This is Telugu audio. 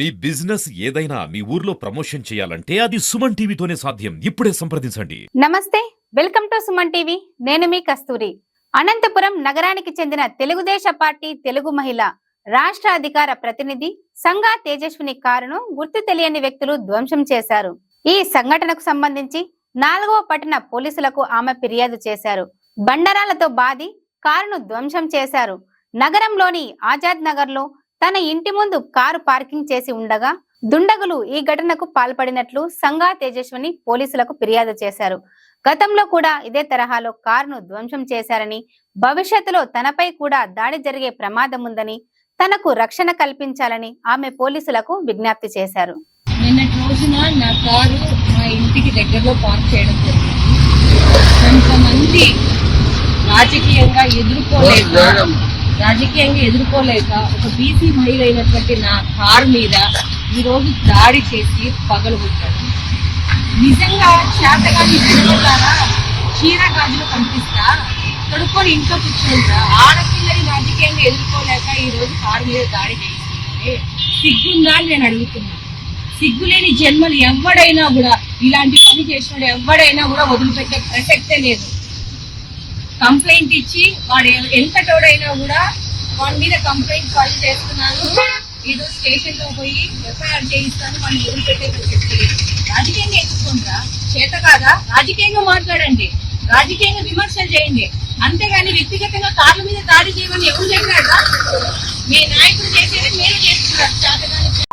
మీ బిజినెస్ ఏదైనా మీ ఊర్లో ప్రమోషన్ చేయాలంటే అది సుమన్ టీవీతోనే సాధ్యం. ఇప్పుడే సంప్రదించండి. నమస్తే వెల్కమ్ టు సుమన్ టీవీ. నేను మీ కస్తూరి. అనంతపురం నగరానికి చెందిన తెలుగుదేశ పార్టీ తెలుగు మహిళ రాష్ట్ర అధికార ప్రతినిధి సంగా తేజస్విని కారును గుర్తు తెలియని వ్యక్తులు ధ్వంసం చేశారు. ఈ సంఘటనకు సంబంధించి నాలుగవ పట్టణ పోలీసులకు ఆమె ఫిర్యాదు చేశారు. బండరాలతో బాది కారును ధ్వంసం చేశారు. నగరంలోని ఆజాద్ నగర్లో తన ఇంటి ముందు కారు పార్కింగ్ చేసి ఉండగా దుండగులు ఈ ఘటనకు పాల్పడినట్లు సంగా తేజస్విని పోలీసులకు ఫిర్యాదు చేశారు. గతంలో కూడా ఇదే తరహాలో కారును ధ్వంసం చేశారని భవిష్యత్తులో తనపై కూడా దాడి జరిగే ప్రమాదం ఉందని తనకు రక్షణ కల్పించాలని ఆమె పోలీసులకు విజ్ఞప్తి చేశారు. నిన్నటి రోజున నా కారు మా ఇంటికి దగ్గరలో పార్క్ చేయడం జరిగింది. కొంతమంది రాజకీయంగా ఎదుర్కోలేక రాజకీయంగా ఎదుర్కోలేక ఒక బీసీ మహిళ అయినటువంటి నా కారు మీద ఈ రోజు దాడి చేసి పగలగొట్టాడు నిజంగా చేతగాని జనవల్లారా చీర గాజులు కనిపిస్తా తొడుక్కొని ఇంట్లో కూర్చుంటా ఆడపిల్లని రాజకీయంగా ఎదుర్కోలేక ఈ రోజు కారు మీద దాడి చేస్తుంటే సిగ్గుందా అని నేను అడుగుతున్నాను సిగ్గులేని జన్మలు ఎవడైనా కూడా ఇలాంటి పని చేసినాడు ఎవడైనా కూడా వదిలిపెట్టే ప్రసక్తే లేదు. కంప్లైంట్ ఇచ్చి వాడు ఎంత ఎంతటోడైనా కూడా వాడి మీద కంప్లైంట్ ఫైల్ చేస్తున్నాను. ఏదో స్టేషన్లో పోయి ఎఫ్ఐఆర్ చేయిస్తాను వాడిని వదిలిపెట్టే ప్రసక్తి రాజకీయంగా ఎత్తుకుంటా చేత కాదా? రాజకీయంగా మాట్లాడండి. రాజకీయంగా విమర్శలు చేయండి. అంతేగాని వ్యక్తిగతంగా కార్ల మీద దాడి చేయమని ఎవరు చెప్పారా మీ నాయకుడు చేసేది మీరు చేస్తున్నారు. చేతగాని